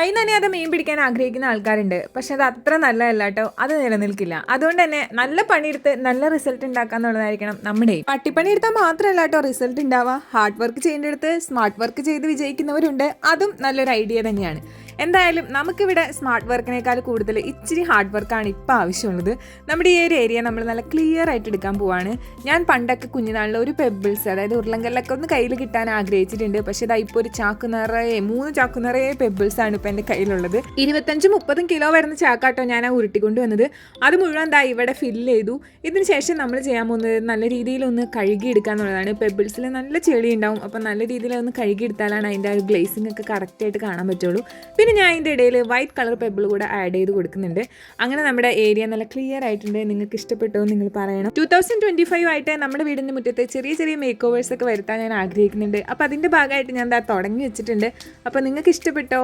കൈ നനയാതെ മീൻ പിടിക്കാൻ ആഗ്രഹിക്കുന്ന ആൾക്കാരുണ്ട്. പക്ഷെ അത് അത്ര നല്ലതല്ല കേട്ടോ. അത് നിലനിൽക്കില്ല. അതുകൊണ്ട് തന്നെ നല്ല പണിയെടുത്ത് നല്ല റിസൾട്ട് ഉണ്ടാക്കുക എന്നുള്ളതായിരിക്കണം നമ്മുടെ. പട്ടിപ്പണി എടുത്താൽ മാത്രമല്ല കേട്ടോ റിസൾട്ട് ഉണ്ടാവുക. ഹാർഡ് വർക്ക് ചെയ്യേണ്ടടുത്ത് സ്മാർട്ട് വർക്ക് ചെയ്ത് വിജയിക്കുന്നവരുണ്ട്. അതും നല്ലൊരു ഐഡിയ തന്നെയാണ്. എന്തായാലും നമുക്കിവിടെ സ്മാർട്ട് വർക്കിനേക്കാൾ കൂടുതൽ ഇച്ചിരി ഹാർഡ് വർക്കാണ് ഇപ്പോൾ ആവശ്യമുള്ളത്. നമ്മുടെ ഈ ഒരു ഏരിയ നമ്മൾ നല്ല ക്ലിയർ ആയിട്ട് എടുക്കാൻ പോവാണ്. ഞാൻ പണ്ടൊക്കെ കുഞ്ഞുനാളിൽ ഒരു പെബിൾസ് അതായത് ഉരുളങ്കല്ലൊക്കെ ഒന്ന് കയ്യിൽ കിട്ടാൻ ആഗ്രഹിച്ചിട്ടുണ്ട്. പക്ഷേ ഇതാ ഒരു ചാക്ക് നിറയെ മൂന്ന് ചാക്ക് നിറയെ ആണ് ഇപ്പോൾ എന്റെ കയ്യിലുള്ളത്. ഇരുപത്തഞ്ച് മുപ്പതും കിലോ വരുന്ന ചാക്കാട്ടോ ഞാൻ ആ ഉരുട്ടിക്കൊണ്ട് വന്നത്. അത് മുഴുവൻ ദാ ഇവിടെ ഫില്ല് ചെയ്തു. ഇതിന് ശേഷം നമ്മൾ ചെയ്യാൻ പോകുന്നത് നല്ല രീതിയിൽ ഒന്ന് കഴുകിയെടുക്കുക എന്നുള്ളതാണ്. പെബിൾസിൽ നല്ല ചെളി ഉണ്ടാവും. അപ്പോൾ നല്ല രീതിയിൽ ഒന്ന് കഴുകിയെടുത്താലാണ് അതിന്റെ ആ ഒരു ഗ്ലേസിംഗ് ഒക്കെ കറക്റ്റായിട്ട് കാണാൻ പറ്റുള്ളൂ. പിന്നെ ഞാൻ അതിന്റെ ഇടയിൽ വൈറ്റ് കളർ പെബിൾ കൂടെ ആഡ് ചെയ്ത് കൊടുക്കുന്നുണ്ട്. അങ്ങനെ നമ്മുടെ ഏരിയ നല്ല ക്ലിയർ ആയിട്ടുണ്ട്. നിങ്ങൾക്ക് ഇഷ്ടപ്പെട്ടോ നിങ്ങൾ പറയണം. ടൂ തൗസൻഡ് ട്വന്റി ഫൈവ് ആയിട്ട് നമ്മുടെ വീടിന്റെ മുറ്റത്ത് ചെറിയ ചെറിയ മേക്ക് ഓവേഴ്സ് ഒക്കെ വരുത്താൻ ഞാൻ ആഗ്രഹിക്കുന്നുണ്ട്. അപ്പോൾ അതിന്റെ ഭാഗമായിട്ട് ഞാൻ ദാ തുടങ്ങി വെച്ചിട്ടുണ്ട്. അപ്പോൾ നിങ്ങൾക്ക് ഇഷ്ടപ്പെട്ടോ?